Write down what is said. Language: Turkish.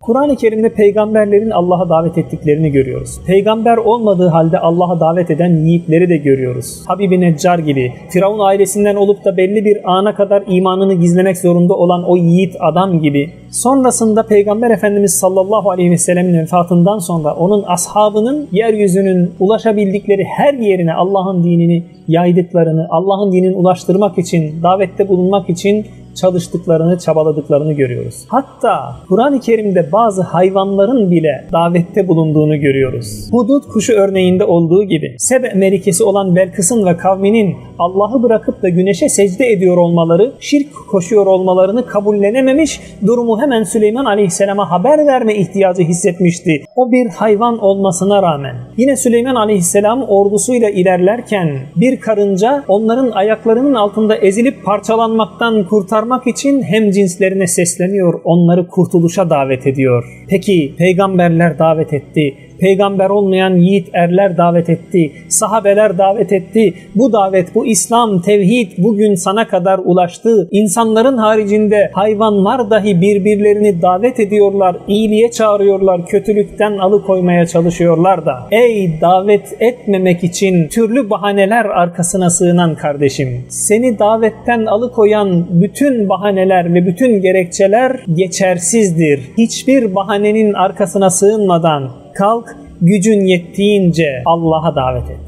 Kur'an-ı Kerim'de peygamberlerin Allah'a davet ettiklerini görüyoruz. Peygamber olmadığı halde Allah'a davet eden yiğitleri de görüyoruz. Habib-i Neccar gibi, Firavun ailesinden olup da belli bir ana kadar imanını gizlemek zorunda olan o yiğit adam gibi. Sonrasında Peygamber Efendimiz sallallahu aleyhi ve sellemin vefatından sonra onun ashabının yeryüzünün ulaşabildikleri her yerine Allah'ın dinini yaydıklarını, Allah'ın dinini ulaştırmak için, davette bulunmak için çalıştıklarını, çabaladıklarını görüyoruz. Hatta Kur'an-ı Kerim'de bazı hayvanların bile davette bulunduğunu görüyoruz. Hudud kuşu örneğinde olduğu gibi Sebe Melikesi olan Belkıs'ın ve kavminin Allah'ı bırakıp da güneşe secde ediyor olmaları, şirk koşuyor olmalarını kabullenememiş, durumu hemen Süleyman Aleyhisselam'a haber verme ihtiyacı hissetmişti. O bir hayvan olmasına rağmen. Yine Süleyman Aleyhisselam ordusuyla ilerlerken bir karınca onların ayaklarının altında ezilip parçalanmaktan kurtarmak için hem cinslerine sesleniyor, onları kurtuluşa davet ediyor. Peki peygamberler davet etti, peygamber olmayan yiğit erler davet etti, sahabeler davet etti. Bu davet, bu İslam, tevhid bugün sana kadar ulaştı. İnsanların haricinde hayvanlar dahi birbirlerini davet ediyorlar, iyiliğe çağırıyorlar, kötülükten alıkoymaya çalışıyorlar da. Ey davet etmemek için türlü bahaneler arkasına sığınan kardeşim. Seni davetten alıkoyan bütün bahaneler ve bütün gerekçeler geçersizdir. Hiçbir bahanenin arkasına sığınmadan kalk gücün yettiğince Allah'a davet et.